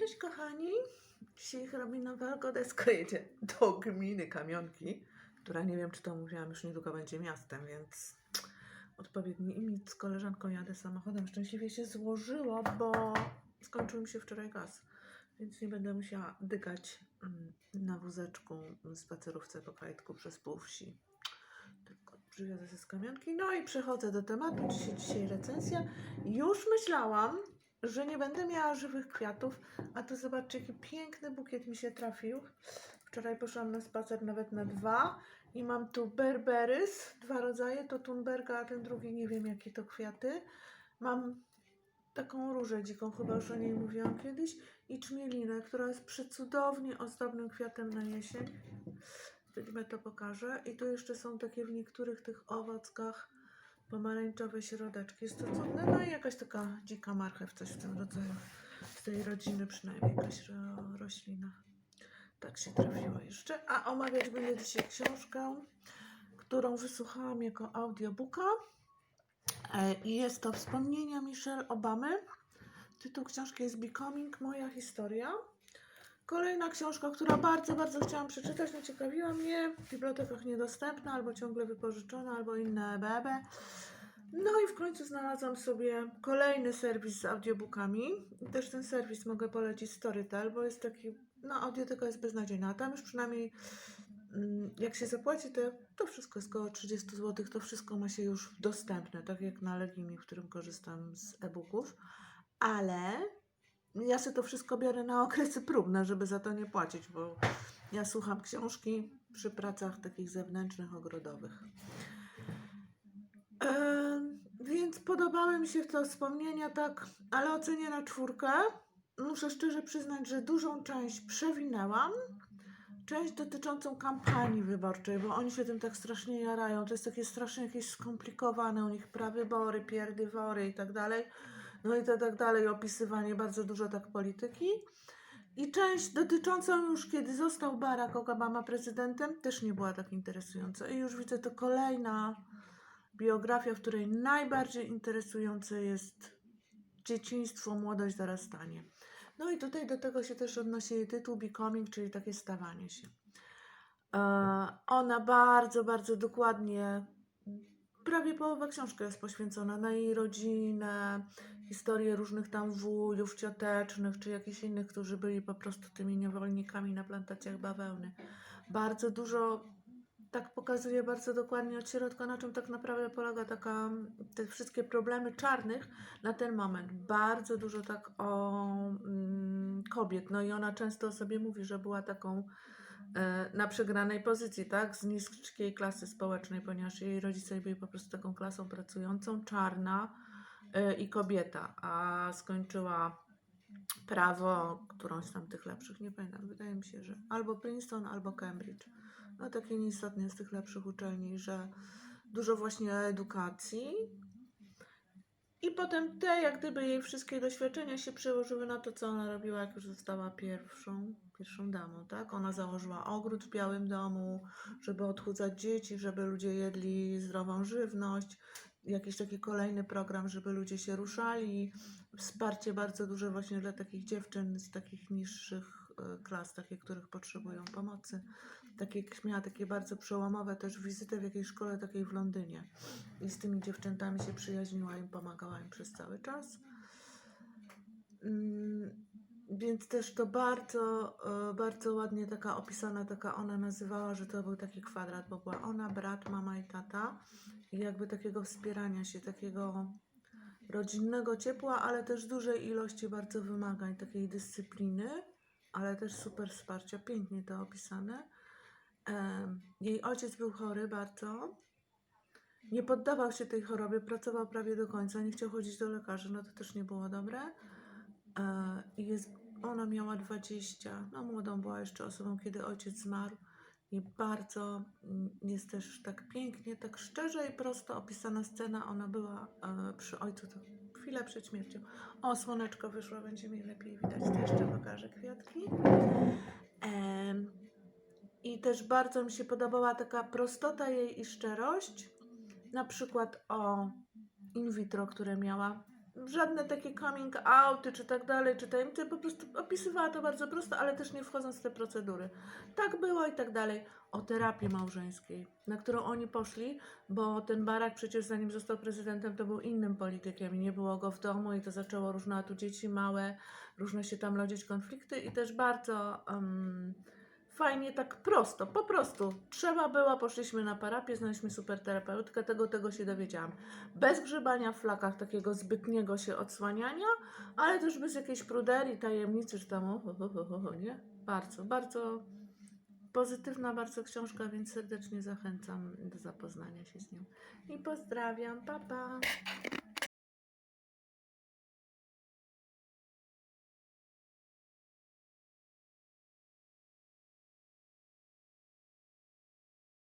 Cześć kochani. Dzisiaj hrabina Walgodeska jedzie do gminy Kamionki, która nie wiem, czy to mówiłam, już niedługo będzie miastem, więc odpowiedni imię z koleżanką jadę samochodem. Szczęśliwie się złożyło, bo skończył mi się wczoraj gaz, więc nie będę musiała dygać mm, na wózeczku spacerówce po kajtku przez pół wsi. Tylko przywiozę się z kamionki. No i przechodzę do tematu. Dzisiaj, dzisiaj recenzja. Już myślałam, że nie będę miała żywych kwiatów, a tu zobaczcie, jaki piękny bukiet mi się trafił. Wczoraj poszłam na spacer nawet na dwa i mam tu berberys, dwa rodzaje, to Thunberga, a ten drugi nie wiem jakie to kwiaty. Mam taką różę dziką, chyba już o niej mówiłam kiedyś, i czmielinę, która jest przecudownie ozdobnym kwiatem na jesień. Wydźmę to pokażę. I tu jeszcze są takie w niektórych tych owockach pomarańczowe środeczki. Jest to cudne. No i jakaś taka dzika marchew, coś w tym rodzaju. Z tej rodziny przynajmniej jakaś ro, roślina. Tak się trafiła jeszcze. A omawiać będę dzisiaj książkę, którą wysłuchałam jako audiobooka. E, I jest to Wspomnienia Michelle Obamy. Tytuł książki jest Becoming Moja Historia. Kolejna książka, która bardzo, bardzo chciałam przeczytać, nie ciekawiła mnie. W bibliotekach niedostępna, albo ciągle wypożyczona, albo inne bebe. No i w końcu znalazłam sobie kolejny serwis z audiobookami. Też ten serwis mogę polecić Storytel, bo jest taki, no audioteka jest beznadziejna. Tam już przynajmniej mm, jak się zapłaci, to, to wszystko jest około 30 zł, to wszystko ma się już dostępne, tak jak na Legimi, w którym korzystam z e-booków. Ale ja sobie to wszystko biorę na okresy próbne, żeby za to nie płacić, bo ja słucham książki przy pracach takich zewnętrznych, ogrodowych. Em, więc podobały mi się te wspomnienia, tak, ale ocenię na czwórkę. Muszę szczerze przyznać, że dużą część przewinęłam. Część dotyczącą kampanii wyborczej, bo oni się tym tak strasznie jarają. To jest takie strasznie jakieś skomplikowane u nich prawybory, pierdywory i tak dalej. No i to tak dalej, opisywanie bardzo dużo tak polityki. I część dotyczącą już, kiedy został Barack Obama prezydentem, też nie była tak interesująca. I już widzę, to kolejna biografia, w której najbardziej interesujące jest dzieciństwo, młodość, zarastanie. No i tutaj do tego się też odnosi tytuł Becoming, czyli takie stawanie się. E, Ona bardzo, bardzo dokładnie, prawie połowa książki jest poświęcona na jej rodzinę, historię różnych tam wujów, ciotecznych, czy jakichś innych, którzy byli po prostu tymi niewolnikami na plantacjach bawełny. Bardzo dużo tak pokazuje bardzo dokładnie od środka, na czym tak naprawdę polega taka, te wszystkie problemy czarnych na ten moment. Bardzo dużo tak o mm, kobiet. No i ona często o sobie mówi, że była taką na przegranej pozycji, tak, z niskiej klasy społecznej, ponieważ jej rodzice byli po prostu taką klasą pracującą, czarna e, i kobieta, a skończyła prawo, którąś tam tych lepszych, nie pamiętam, wydaje mi się, że albo Princeton, albo Cambridge. No takie nieistotnie z tych lepszych uczelni, że dużo właśnie edukacji. I potem te, jak gdyby jej wszystkie doświadczenia się przełożyły na to, co ona robiła, jak już została pierwszą, pierwszą damą, tak? Ona założyła ogród w Białym Domu, żeby odchudzać dzieci, żeby ludzie jedli zdrową żywność. Jakiś taki kolejny program, żeby ludzie się ruszali. Wsparcie bardzo duże właśnie dla takich dziewczyn z takich niższych klas, takie, których potrzebują pomocy. Takie, miała takie bardzo przełomowe też wizytę w jakiejś szkole takiej w Londynie. I z tymi dziewczętami się przyjaźniła, im pomagała im przez cały czas. Mm, Więc też to bardzo, e, bardzo ładnie taka opisana, taka ona nazywała, że to był taki kwadrat, bo była ona, brat, mama i tata. I jakby takiego wspierania się, takiego rodzinnego ciepła, ale też dużej ilości bardzo wymagań, takiej dyscypliny, ale też super wsparcia. Pięknie to opisane. Jej ojciec był chory bardzo. Nie poddawał się tej chorobie, pracował prawie do końca, nie chciał chodzić do lekarzy, no to też nie było dobre. E, jest, ona miała 20, no młodą była jeszcze osobą, kiedy ojciec zmarł. I bardzo mm, jest też tak pięknie, tak szczerze i prosto opisana scena. Ona była e, przy ojcu to chwilę przed śmiercią. O, słoneczko wyszło, będzie mi lepiej widać. To jeszcze pokażę I też bardzo mi się podobała taka prostota jej i szczerość. Na przykład o in vitro, które miała. żadne takie coming outy czy tak dalej, czy tajemnice, po prostu opisywała to bardzo prosto, ale też nie wchodząc w te procedury. Tak było i tak dalej. O terapii małżeńskiej, na którą oni poszli, bo ten Barak przecież zanim został prezydentem, to był innym politykiem i nie było go w domu i to zaczęło różne, a tu dzieci małe, różne się tam rodzić konflikty i też bardzo em, fajnie, tak prosto, po prostu. Trzeba było, poszliśmy na parapię, znaleźliśmy super terapeutkę, tego, tego się dowiedziałam. Bez grzebania w flakach, takiego zbytniego się odsłaniania, ale też bez jakiejś pruderii, tajemnicy, czy tam, o, nie? Bardzo, bardzo pozytywna bardzo książka, więc serdecznie zachęcam do zapoznania się z nią. I pozdrawiam, pa pa!